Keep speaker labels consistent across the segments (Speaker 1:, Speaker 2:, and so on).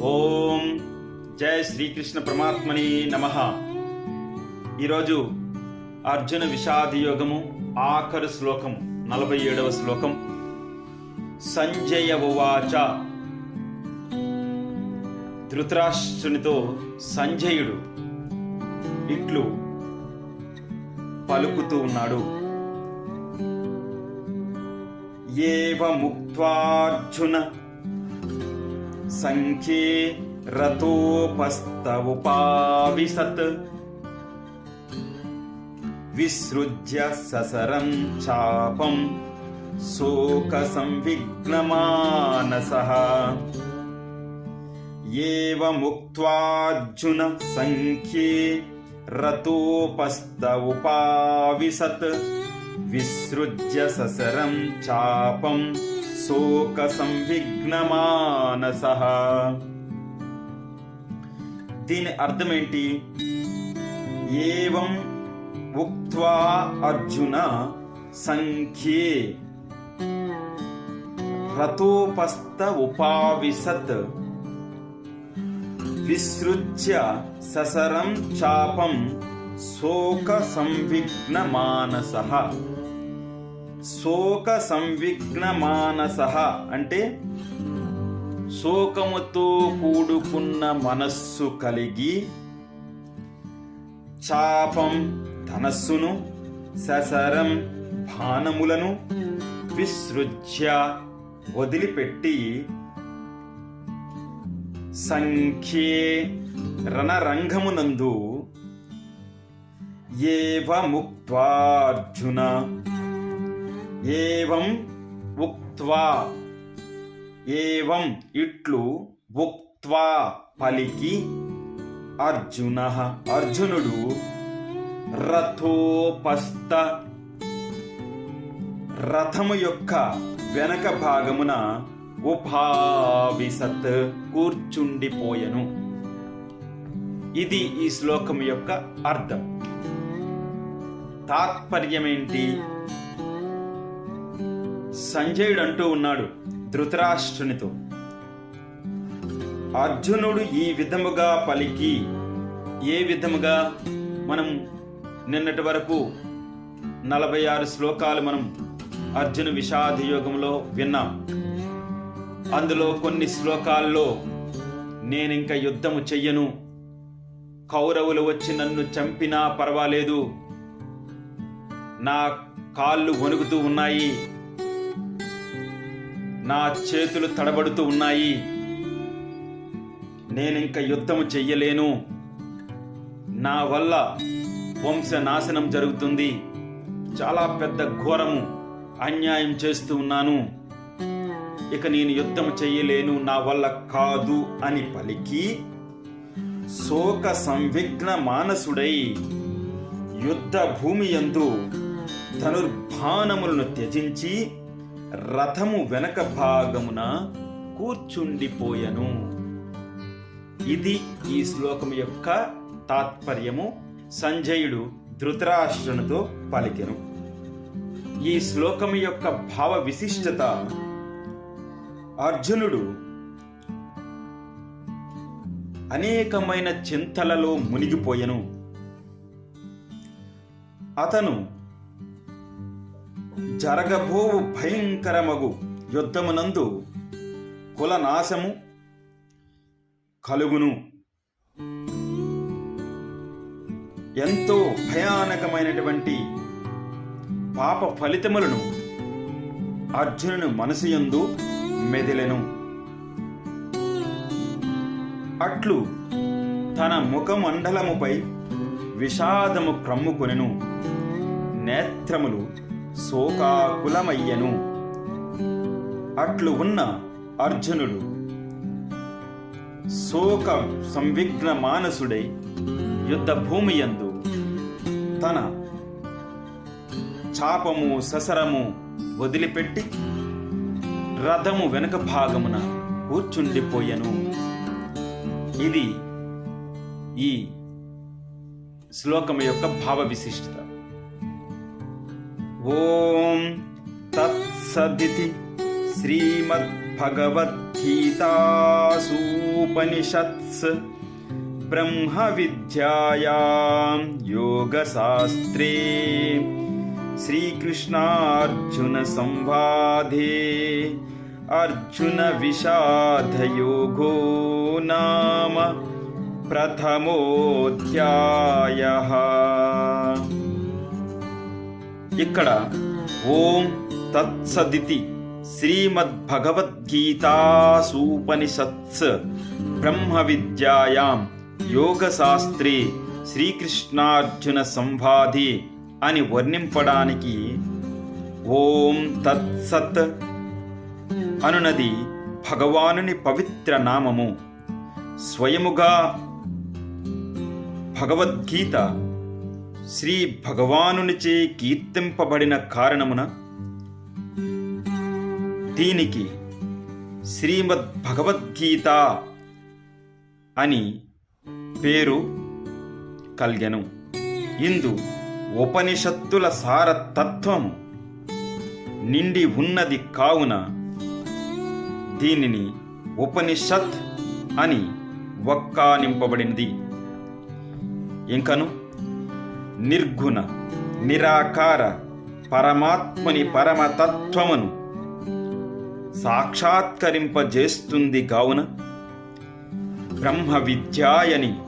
Speaker 1: ఓం జయ శ్రీకృష్ణ పరమాత్మని నమ. ఈరోజు అర్జున విషాద యోగము ఆఖరు శ్లోకం నలభై ఏడవ శ్లోకం. సంజయ ఉవాచ. ధృతరాష్ట్రునితో సంజయుడు ఇట్లు పలుకుతూ ఉన్నాడు. ఏవముక్త్వార్జున ముక్త్వార్జున రథోపస్తవుపావిశత్ విసృజ్య ససరం చాపం శోక సంవిఘ్నమానసః ఏవముక్త్వార్జున సంఖ్యే రథోపస్తవుపావిశత్ విసృజ్య ససరం చాపం శోక సంవిఘ్నమానస దీని అర్థం ఏంటి ఏవం ఉక్త్వా అర్జున సంఖ్యే. రథోపస్థ ఉపావిశత్. విసృజ్య ససరం చాపం శోక సంవిఘ్న మానస శోక సంవిఘ్న మానస అంటే శోకముతో కూడుకున్న మనస్సు కలిగి చాపం ధనస్సును ససరం బాణములను విసృజ్య వదిలిపెట్టి సంఖ్యే రణరంగమునందు ఏవముక్త్వార్జున ఏవం ఉక్త్వా. ఏవం ఇట్లు ఉక్త్వా పలికి అర్జున. అర్జునుడు రథోపస్థ రథము యొక్క వెనక భాగమున ఉపావిసత్ కూర్చుండిపోయెను. ఇది ఈ శ్లోకం యొక్క అర్థం. తాత్పర్యమేంటి? సంజయుడు అంటూ ఉన్నాడు ధృతరాష్ట్రునితో. అర్జునుడు ఈ విధముగా పలికి ఏ విధముగా? మనం నిన్నటి వరకు నలభై ఆరు శ్లోకాలు మనం అర్జున విషాద యోగంలో విన్నాం. అందులో కొన్ని శ్లోకాల్లో నేను ఇంకా యుద్ధము చెయ్యను. కౌరవులు వచ్చి నన్ను చంపినా పర్వాలేదు. నా కాళ్ళు వణుకుతూ ఉన్నాయి. నా చేతులు తడబడుతూ ఉన్నాయి. నేనింక యుద్ధము చెయ్యలేను. నా వల్ల వంశనాశనం జరుగుతుంది. చాలా పెద్ద ఘోరము అన్యాయం చేస్తూ ఉన్నాను. ఇక నేను యుద్ధం చెయ్యలేను నా వల్ల కాదు అని పలికి శోక సంవిఘ్న మానసుడై యుద్ధ భూమి యందు ధనుర్బాణములను త్యజించి రథము వెనక భాగమున కూర్చుండిపోయెను. ఇది ఈ శ్లోకం యొక్క తాత్పర్యము. సంజయుడు ధృతరాష్ట్రునితో పలికెను. ఈ శ్లోకం యొక్క భావ విశిష్టత అర్జునుడు అనేకమైన చింతలలో మునిగిపోయెను. అతను జరగబోవు భయంకరమగు యుద్ధమునందు కులనాశము కలుగును. ఎంతో భయానకమైనటువంటి పాప ఫలితములను అర్జునుని మనసుయందు మెదిలెను. అట్లు తన ముఖమండలముపై విషాదము క్రమ్ముకొనెను. నేత్రములు శోకాకులమయ్యను. అట్లు ఉన్న అర్జునుడు శోక సంవిఘ్న మానసుడై యుద్ధ భూమియందు తన చాపము ససరము వదిలిపెట్టి రథము వెనుక భాగమున కూర్చుండిపోయెను. ఇది ఈ శ్లోకం యొక్క భావ విశిష్టత ॐ तत्सदिति श्रीमद्भगवद्गीतासूपनिषत्स ब्रह्मविद्यायां योगशास्त्रे श्रीकृष्णार्जुनसंवादे अर्जुनविषादयोगो नाम प्रथमोऽध्यायः ఇక్కడ ఓం తత్సదితి శ్రీమద్భగవద్గీతాసూపనిషత్స్ బ్రహ్మ విద్యాయాం యోగశాస్త్రే శ్రీకృష్ణార్జున సంవాది అని వర్ణింపడానికి ఓం తత్సత్ అనునది భగవానుని పవిత్ర నామము. స్వయముగా భగవద్గీత శ్రీ భగవానునిచే కీర్తింపబడిన కారణమున దీనికి శ్రీమద్ భగవద్గీత అని పేరు కలిగెను. ఇందు ఉపనిషత్తుల సారతత్వం నిండి ఉన్నది కావున దీనిని ఉపనిషత్ అని వక్కానింపబడినది. ఇంకను నిర్గుణ నిరాకార పరమాత్మని పరమతత్వమును సాక్షాత్కరింపజేస్తుంది కావున బ్రహ్మ విద్యాయని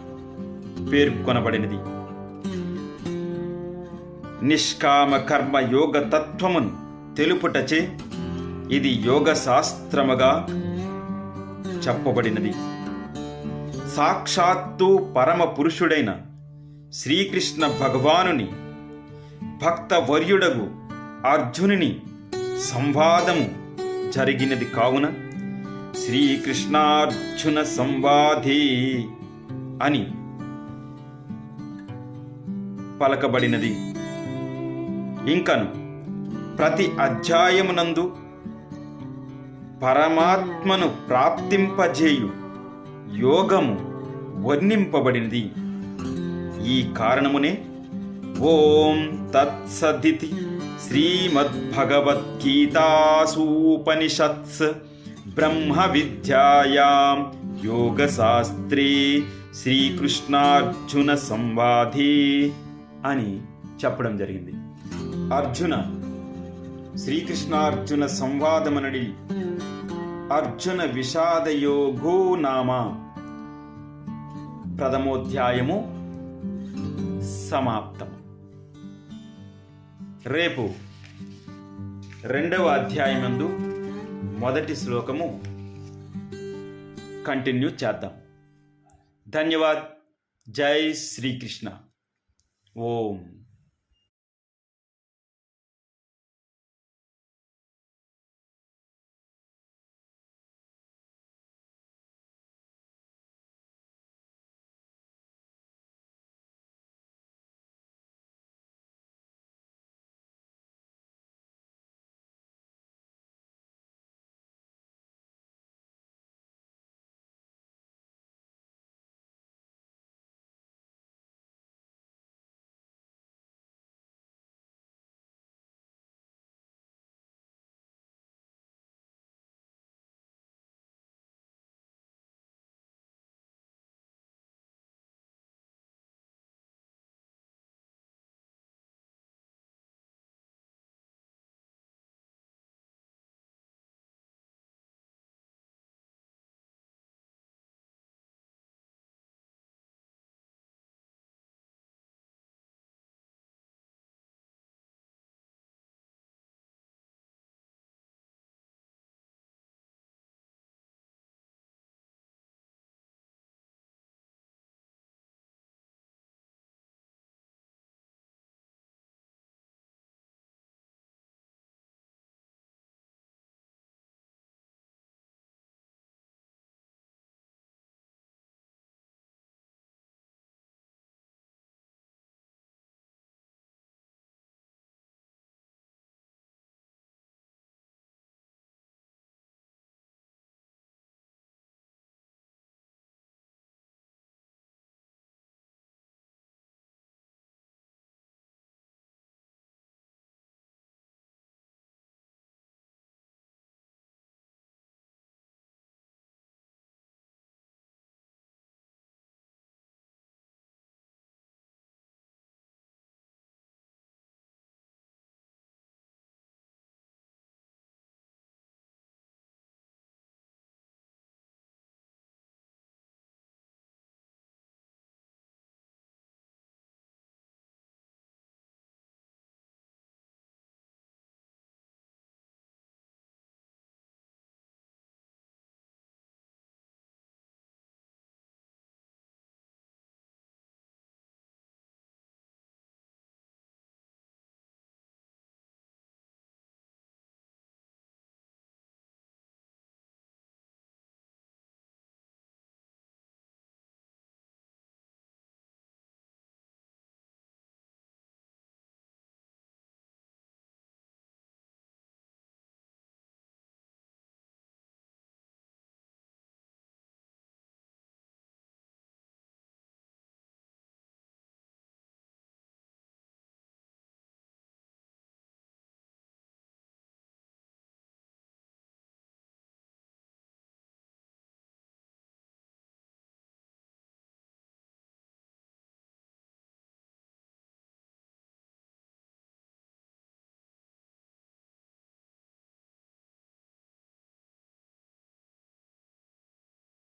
Speaker 1: పేర్కొనబడినది. నిష్కామ కర్మ యోగ తత్వమును తెలుపుటచే ఇది యోగ శాస్త్రముగా చెప్పబడినది. సాక్షాత్తు పరమ పురుషుడైన శ్రీకృష్ణ భగవానుని భక్త వర్యుడగు అర్జునుని సంవాదము జరిగినది కావున శ్రీకృష్ణార్జున సంవాది అని పలకబడినది. ఇంకను ప్రతి అధ్యాయమునందు పరమాత్మను ప్రాప్తింపజేయు యోగము వర్ణింపబడినది. ఈ కారణమునే ఓం తత్సదితి శ్రీమద్భగవద్గీతాసూపనిషత్స్ బ్రహ్మ విద్యాయాం యోగశాస్త్రే శ్రీకృష్ణార్జున సంవాది అని చెప్పడం జరిగింది. అర్జున శ్రీకృష్ణార్జున సంవాదమనడి అర్జున విషాదయోగో నామ ప్రథమోధ్యాయము సమాప్తం. రేపు రెండవ అధ్యాయమందు మొదటి శ్లోకము కంటిన్యూ చేద్దాం. ధన్యవాద్. జై శ్రీకృష్ణ. ఓం.